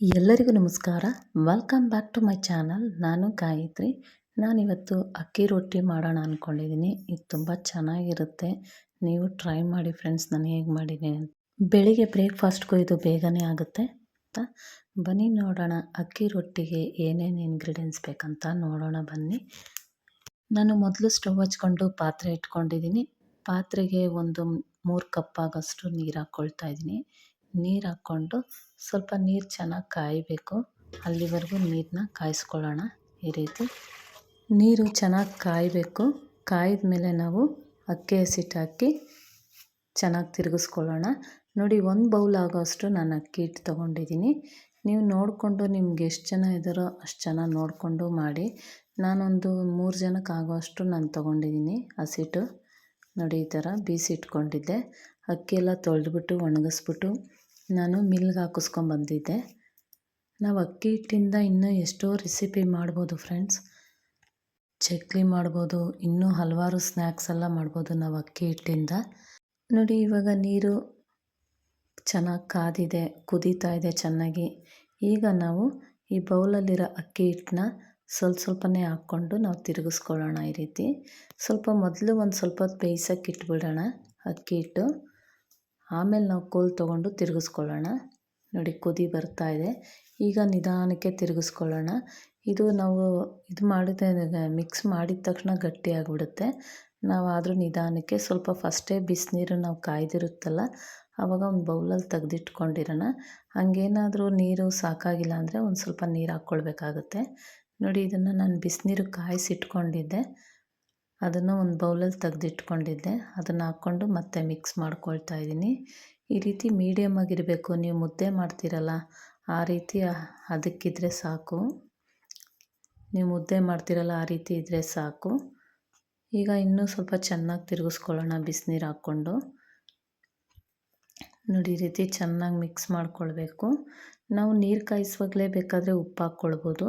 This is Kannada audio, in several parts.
ಎಲ್ಲರಿಗೂ ನಮಸ್ಕಾರ. Welcome back to my channel ನಾನು ಗಾಯತ್ರಿ. ನಾನಿವತ್ತು ಅಕ್ಕಿ ರೊಟ್ಟಿ ಮಾಡೋಣ ಅಂದ್ಕೊಂಡಿದ್ದೀನಿ ಇದು ತುಂಬ ಚೆನ್ನಾಗಿರುತ್ತೆ. ನೀವು ಟ್ರೈ ಮಾಡಿ ಫ್ರೆಂಡ್ಸ್ ನಾನು ಹೇಗೆ ಮಾಡಿದ್ದೀನಿ ಬೆಳಿಗ್ಗೆ ಬ್ರೇಕ್ಫಾಸ್ಟ್ಗೂ ಇದು ಬೇಗನೆ ಆಗುತ್ತೆ ಅಂತ. ಬನ್ನಿ ನೋಡೋಣ ಅಕ್ಕಿ ರೊಟ್ಟಿಗೆ ಏನೇನು ಇಂಗ್ರೀಡಿಯೆಂಟ್ಸ್ ಬೇಕಂತ ನೋಡೋಣ ಬನ್ನಿ. ನಾನು ಮೊದಲು ಸ್ಟವ್ ಹಚ್ಕೊಂಡು ಪಾತ್ರೆ ಇಟ್ಕೊಂಡಿದ್ದೀನಿ ಪಾತ್ರೆಗೆ ಒಂದು ಮೂರು ಕಪ್ ಆಗೋಷ್ಟು ನೀರು ಹಾಕ್ಕೊಳ್ತಾ ಇದ್ದೀನಿ ನೀರು ಹಾಕ್ಕೊಂಡು ಸ್ವಲ್ಪ ನೀರು ಚೆನ್ನಾಗಿ ಕಾಯಬೇಕು. ಅಲ್ಲಿವರೆಗೂ ನೀರನ್ನ ಕಾಯಿಸ್ಕೊಳ್ಳೋಣ ಈ ರೀತಿ. ನೀರು ಚೆನ್ನಾಗಿ ಕಾಯಬೇಕು. ಕಾಯ್ದ ಮೇಲೆ ನಾವು ಅಕ್ಕಿ ಹಸಿಟ್ಟು ಹಾಕಿ ಚೆನ್ನಾಗಿ ತಿರುಗಿಸ್ಕೊಳ್ಳೋಣ. ನೋಡಿ, ಒಂದು ಬೌಲ್ ಆಗೋಷ್ಟು ನಾನು ಅಕ್ಕಿ ಹಿಟ್ಟು ತೊಗೊಂಡಿದ್ದೀನಿ ನೀವು ನೋಡಿಕೊಂಡು ನಿಮ್ಗೆ ಎಷ್ಟು ಜನ ಇದ್ದಾರೋ ಅಷ್ಟು ಜನ ನೋಡಿಕೊಂಡು ಮಾಡಿ. ನಾನೊಂದು ಮೂರು ಜನಕ್ಕೆ ಆಗೋಷ್ಟು ನಾನು ತೊಗೊಂಡಿದ್ದೀನಿ ಹಸಿಟ್ಟು. ನೋಡಿ, ಈ ಥರ ಬೀಸಿ ಇಟ್ಕೊಂಡಿದ್ದೆ ಅಕ್ಕಿ ಎಲ್ಲ ತೊಳೆದ್ಬಿಟ್ಟು ಒಣಗಿಸ್ಬಿಟ್ಟು ನಾನು ಮಿಲ್ಗೆ ಹಾಕಿಸ್ಕೊಂಬಂದಿದ್ದೆ ನಾವು ಅಕ್ಕಿ ಹಿಟ್ಟಿಂದ ಇನ್ನೂ ಎಷ್ಟೋ ರೆಸಿಪಿ ಮಾಡ್ಬೋದು ಫ್ರೆಂಡ್ಸ್ ಚಕ್ಲಿ ಮಾಡ್ಬೋದು, ಇನ್ನೂ ಹಲವಾರು ಸ್ನ್ಯಾಕ್ಸ್ ಎಲ್ಲ ಮಾಡ್ಬೋದು ನಾವು ಅಕ್ಕಿ ಹಿಟ್ಟಿಂದ. ನೋಡಿ ಇವಾಗ ನೀರು ಚೆನ್ನಾಗಿ ಕಾದಿದೆ, ಕುದೀತಾ ಇದೆ ಚೆನ್ನಾಗಿ. ಈಗ ನಾವು ಈ ಬೌಲಲ್ಲಿರೋ ಅಕ್ಕಿ ಹಿಟ್ಟನ್ನ ಸ್ವಲ್ಪ ಸ್ವಲ್ಪನೇ ಹಾಕ್ಕೊಂಡು ನಾವು ತಿರುಗಿಸ್ಕೊಳ್ಳೋಣ ಈ ರೀತಿ. ಸ್ವಲ್ಪ ಮೊದಲು ಒಂದು ಸ್ವಲ್ಪ ಹೊತ್ತು ಬೇಯಿಸೋಕೆ ಇಟ್ಬಿಡೋಣ ಅಕ್ಕಿ ಹಿಟ್ಟು. ಆಮೇಲೆ ನಾವು ಕೋಲು ತೊಗೊಂಡು ತಿರುಗಿಸ್ಕೊಳ್ಳೋಣ. ನೋಡಿ ಕುದಿ ಬರ್ತಾ ಇದೆ. ಈಗ ನಿಧಾನಕ್ಕೆ ತಿರುಗಿಸ್ಕೊಳ್ಳೋಣ. ಇದು ನಾವು ಇದು ಮಾಡಿದ ಮಿಕ್ಸ್ ಮಾಡಿದ ತಕ್ಷಣ ಗಟ್ಟಿ ಆಗಿಬಿಡುತ್ತೆ. ನಾವು ಆದರೂ ನಿಧಾನಕ್ಕೆ ಸ್ವಲ್ಪ ಫಸ್ಟೇ ಬಿಸಿನೀರು ನಾವು ಕಾಯ್ದಿರುತ್ತಲ್ಲ ಆವಾಗ ಒಂದು ಬೌಲಲ್ಲಿ ತೆಗೆದಿಟ್ಕೊಂಡಿರೋಣ. ಹಂಗೇನಾದರೂ ನೀರು ಸಾಕಾಗಿಲ್ಲ ಅಂದರೆ ಒಂದು ಸ್ವಲ್ಪ ನೀರು ಹಾಕ್ಕೊಳ್ಬೇಕಾಗುತ್ತೆ. ನೋಡಿ ಇದನ್ನು ನಾನು ಬಿಸಿನೀರು ಕಾಯಿಸಿಟ್ಕೊಂಡಿದ್ದೆ. ಅದನ್ನು ಒಂದು ಬೌಲಲ್ಲಿ ತೆಗೆದಿಟ್ಕೊಂಡಿದ್ದೆ. ಅದನ್ನು ಹಾಕ್ಕೊಂಡು ಮತ್ತೆ ಮಿಕ್ಸ್ ಮಾಡ್ಕೊಳ್ತಾ ಇದ್ದೀನಿ. ಈ ರೀತಿ ಮೀಡಿಯಮ್ ಆಗಿರಬೇಕು. ನೀವು ಮುದ್ದೆ ಮಾಡ್ತೀರಲ್ಲ, ಆ ರೀತಿ ಅದಕ್ಕಿದ್ರೆ ಸಾಕು. ನೀವು ಮುದ್ದೆ ಮಾಡ್ತೀರಲ್ಲ, ಆ ರೀತಿ ಇದ್ದರೆ ಸಾಕು. ಈಗ ಇನ್ನೂ ಸ್ವಲ್ಪ ಚೆನ್ನಾಗಿ ತಿರುಗಿಸ್ಕೊಳ್ಳೋಣ ಬಿಸಿನೀರು ಹಾಕ್ಕೊಂಡು. ನೋಡಿ, ಈ ರೀತಿ ಚೆನ್ನಾಗಿ ಮಿಕ್ಸ್ ಮಾಡ್ಕೊಳ್ಬೇಕು. ನಾವು ನೀರು ಕಾಯಿಸುವಾಗಲೇ ಬೇಕಾದರೆ ಉಪ್ಪು ಹಾಕ್ಕೊಳ್ಬೋದು.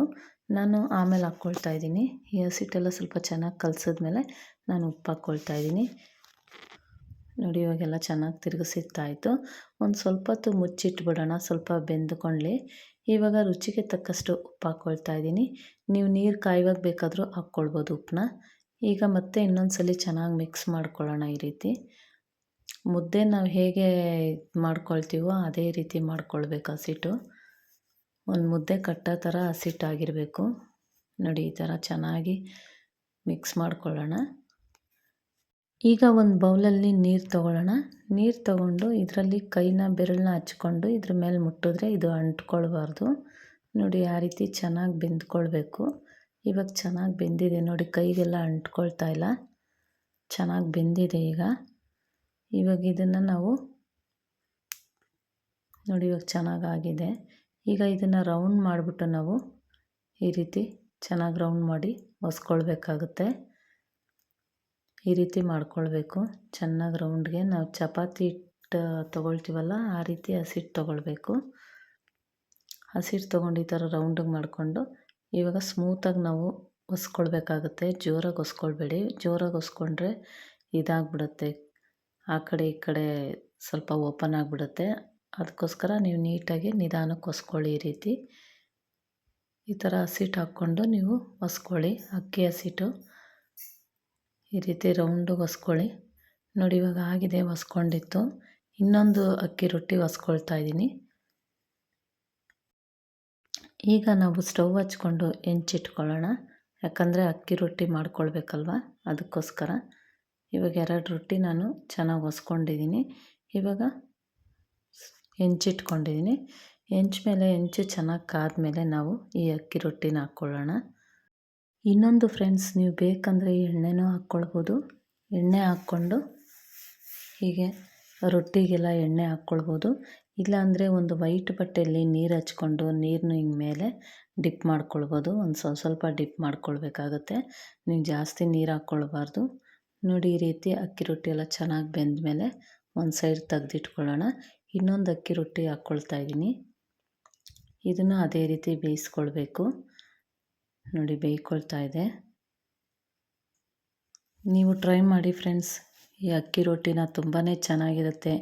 ನಾನು ಆಮೇಲೆ ಹಾಕ್ಕೊಳ್ತಾ ಇದ್ದೀನಿ. ಈ ಹಸಿಟ್ಟೆಲ್ಲ ಸ್ವಲ್ಪ ಚೆನ್ನಾಗಿ ಕಲಸಿದ್ಮೇಲೆ ನಾನು ಉಪ್ಪು ಹಾಕ್ಕೊಳ್ತಾ ಇದ್ದೀನಿ. ನೋಡಿ, ಇವಾಗೆಲ್ಲ ಚೆನ್ನಾಗಿ ತಿರುಗಿಸಿತ್ತಾಯಿತು ಒಂದು ಸ್ವಲ್ಪ ಹೊತ್ತು ಮುಚ್ಚಿಟ್ಬಿಡೋಣ, ಸ್ವಲ್ಪ ಬೆಂದ್ಕೊಳ್ಳಿ ಇವಾಗ ರುಚಿಗೆ ತಕ್ಕಷ್ಟು ಉಪ್ಪು ಹಾಕ್ಕೊಳ್ತಾ ಇದ್ದೀನಿ. ನೀವು ನೀರು ಕಾಯುವಾಗ ಬೇಕಾದರೂ ಹಾಕ್ಕೊಳ್ಬೋದು ಉಪ್ಪನ್ನ. ಈಗ ಮತ್ತೆ ಇನ್ನೊಂದು ಸಲ ಚೆನ್ನಾಗಿ ಮಿಕ್ಸ್ ಮಾಡ್ಕೊಳ್ಳೋಣ ಈ ರೀತಿ. ಮುದ್ದೆ ನಾವು ಹೇಗೆ ಮಾಡ್ಕೊಳ್ತೀವೋ ಅದೇ ರೀತಿ ಮಾಡ್ಕೊಳ್ಬೇಕು ಹಸಿಟ್ಟು. ಒಂದು ಮುದ್ದೆ ಕಟ್ಟೋ ಥರ ಹಸಿಟ್ಟಾಗಿರಬೇಕು. ನೋಡಿ, ಈ ಥರ ಚೆನ್ನಾಗಿ ಮಿಕ್ಸ್ ಮಾಡ್ಕೊಳ್ಳೋಣ. ಈಗ ಒಂದು ಬೌಲಲ್ಲಿ ನೀರು ತೊಗೊಳ್ಳೋಣ. ನೀರು ತೊಗೊಂಡು ಇದರಲ್ಲಿ ಕೈನ ಬೆರಳನ್ನ ಹಚ್ಕೊಂಡು ಇದ್ರ ಮೇಲೆ ಮುಟ್ಟಿದ್ರೆ ಇದು ಅಂಟ್ಕೊಳ್ಬಾರ್ದು. ನೋಡಿ, ಆ ರೀತಿ ಚೆನ್ನಾಗಿ ಬೆಂದ್ಕೊಳ್ಬೇಕು. ಇವಾಗ ಚೆನ್ನಾಗಿ ಬೆಂದಿದೆ. ನೋಡಿ, ಕೈಗೆಲ್ಲ ಅಂಟ್ಕೊಳ್ತಾ ಇಲ್ಲ. ಚೆನ್ನಾಗಿ ಬೆಂದಿದೆ ಈಗ. ಇವಾಗ ಇದನ್ನು ನಾವು ನೋಡಿ, ಇವಾಗ ಚೆನ್ನಾಗಾಗಿದೆ ಈಗ ಇದನ್ನು ರೌಂಡ್ ಮಾಡಿಬಿಟ್ಟು ನಾವು ಈ ರೀತಿ ಚೆನ್ನಾಗಿ ರೌಂಡ್ ಮಾಡಿ ಹೊಸ್ಕೊಳ್ಬೇಕಾಗುತ್ತೆ ಈ ರೀತಿ ಮಾಡ್ಕೊಳ್ಬೇಕು. ಚೆನ್ನಾಗಿ ರೌಂಡ್ಗೆ ನಾವು ಚಪಾತಿ ಹಿಟ್ಟು ತೊಗೊಳ್ತೀವಲ್ಲ, ಆ ರೀತಿ ಹಸಿಟ್ಟು ತೊಗೊಳ್ಬೇಕು. ಹಸಿಟ್ಟು ತೊಗೊಂಡು ಈ ಥರ ರೌಂಡಿಗೆ ಮಾಡಿಕೊಂಡು ಇವಾಗ ಸ್ಮೂತಾಗಿ ನಾವು ಹೊಸ್ಕೊಳ್ಬೇಕಾಗುತ್ತೆ ಜೋರಾಗಿ ಹೊಸ್ಕೊಳ್ಬೇಡಿ ಜೋರಾಗಿ ಒಸ್ಕೊಂಡ್ರೆ ಇದಾಗ್ಬಿಡುತ್ತೆ. ಆ ಕಡೆ ಈ ಕಡೆ ಸ್ವಲ್ಪ ಓಪನ್ ಆಗಿಬಿಡುತ್ತೆ. ಅದಕ್ಕೋಸ್ಕರ ನೀವು ನೀಟಾಗಿ ನಿಧಾನಕ್ಕೆ ಹೊಸ್ಕೊಳ್ಳಿ ಈ ರೀತಿ. ಈ ಥರ ಹಸಿಟ್ಟು ಹಾಕ್ಕೊಂಡು ನೀವು ಹೊಸ್ಕೊಳ್ಳಿ ಅಕ್ಕಿ ಹಸಿಟ್ಟು ಈ ರೀತಿ ರೌಂಡಿಗೆ ಹೊಸ್ಕೊಳ್ಳಿ ನೋಡಿ ಇವಾಗ ಆಗಿದೆ ಹೊಸ್ಕೊಂಡಿತ್ತು ಇನ್ನೊಂದು ಅಕ್ಕಿ ರೊಟ್ಟಿ ಹೊಸ್ಕೊಳ್ತಾ ಇದ್ದೀನಿ. ಈಗ ನಾವು ಸ್ಟವ್ ಹಚ್ಕೊಂಡು ಹೆಂಚಿಟ್ಕೊಳ್ಳೋಣ. ಯಾಕಂದರೆ ಅಕ್ಕಿ ರೊಟ್ಟಿ ಮಾಡ್ಕೊಳ್ಬೇಕಲ್ವ? ಅದಕ್ಕೋಸ್ಕರ. ಇವಾಗ ಎರಡು ರೊಟ್ಟಿ ನಾನು ಚೆನ್ನಾಗಿ ಹೊಸ್ಕೊಂಡಿದ್ದೀನಿ ಇವಾಗ ಹೆಂಚಿಟ್ಕೊಂಡಿದ್ದೀನಿ ಹೆಂಚು ಮೇಲೆ ಹೆಂಚು ಚೆನ್ನಾಗಿ ಕಾದ್ಮೇಲೆ ನಾವು ಈ ಅಕ್ಕಿ ರೊಟ್ಟಿನ ಹಾಕ್ಕೊಳ್ಳೋಣ. ಇನ್ನೊಂದು ಫ್ರೆಂಡ್ಸ್, ನೀವು ಬೇಕಂದರೆ ಎಣ್ಣೆನೂ ಹಾಕ್ಕೊಳ್ಬೋದು. ಎಣ್ಣೆ ಹಾಕ್ಕೊಂಡು ಹೀಗೆ ರೊಟ್ಟಿಗೆಲ್ಲ ಎಣ್ಣೆ ಹಾಕ್ಕೊಳ್ಬೋದು. ಇಲ್ಲಾಂದರೆ ಒಂದು ವೈಟ್ ಬಟ್ಟೆಯಲ್ಲಿ ನೀರು ಹಚ್ಕೊಂಡು ನೀರನ್ನು ಹಿಂಗೆ ಮೇಲೆ ಡಿಪ್ ಮಾಡ್ಕೊಳ್ಬೋದು. ಒಂದು ಸ್ವಲ್ಪ ಸ್ವಲ್ಪ ಡಿಪ್ ಮಾಡ್ಕೊಳ್ಬೇಕಾಗತ್ತೆ. ನೀವು ಜಾಸ್ತಿ ನೀರು ಹಾಕ್ಕೊಳ್ಬಾರ್ದು. ನೋಡಿ ಈ ರೀತಿ ಅಕ್ಕಿ ರೊಟ್ಟಿ ಎಲ್ಲ ಚೆನ್ನಾಗಿ ಬೆಂದ ಮೇಲೆ ಒಂದು ಸೈಡ್ ತೆಗ್ದಿಟ್ಕೊಳ್ಳೋಣ. ಇನ್ನೊಂದು ಅಕ್ಕಿ ರೊಟ್ಟಿ ಹಾಕ್ಕೊಳ್ತಾ ಇದ್ದೀನಿ. ಇದನ್ನು ಅದೇ ರೀತಿ ಬೇಯಿಸ್ಕೊಳ್ಬೇಕು. ನೋಡಿ, ಬೇಯ್ಕೊಳ್ತಾ ಇದೆ. ನೀವು ಟ್ರೈ ಮಾಡಿ ಫ್ರೆಂಡ್ಸ್. ಈ ಅಕ್ಕಿ ರೊಟ್ಟಿನ ತುಂಬಾ ಚೆನ್ನಾಗಿರುತ್ತೆ.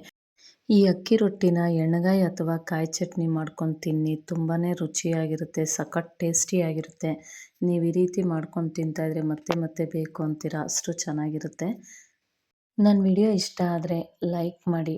ಈ ಅಕ್ಕಿ ರೊಟ್ಟಿನ ಎಣ್ಣೆಗಾಯಿ ಅಥವಾ ಕಾಯಿ ಚಟ್ನಿ ಮಾಡ್ಕೊಂಡು ತಿನ್ನಿ. ತುಂಬಾ ರುಚಿಯಾಗಿರುತ್ತೆ, ಸಖತ್ ಟೇಸ್ಟಿಯಾಗಿರುತ್ತೆ. ನೀವು ಈ ರೀತಿ ಮಾಡ್ಕೊಂಡು ತಿಂತಾಯಿದ್ರೆ ಮತ್ತೆ ಮತ್ತೆ ಬೇಕು ಅಂತೀರಾ? ಅಷ್ಟು ಚೆನ್ನಾಗಿರುತ್ತೆ. ನನ್ನ ವಿಡಿಯೋ ಇಷ್ಟ ಆದರೆ ಲೈಕ್ ಮಾಡಿ.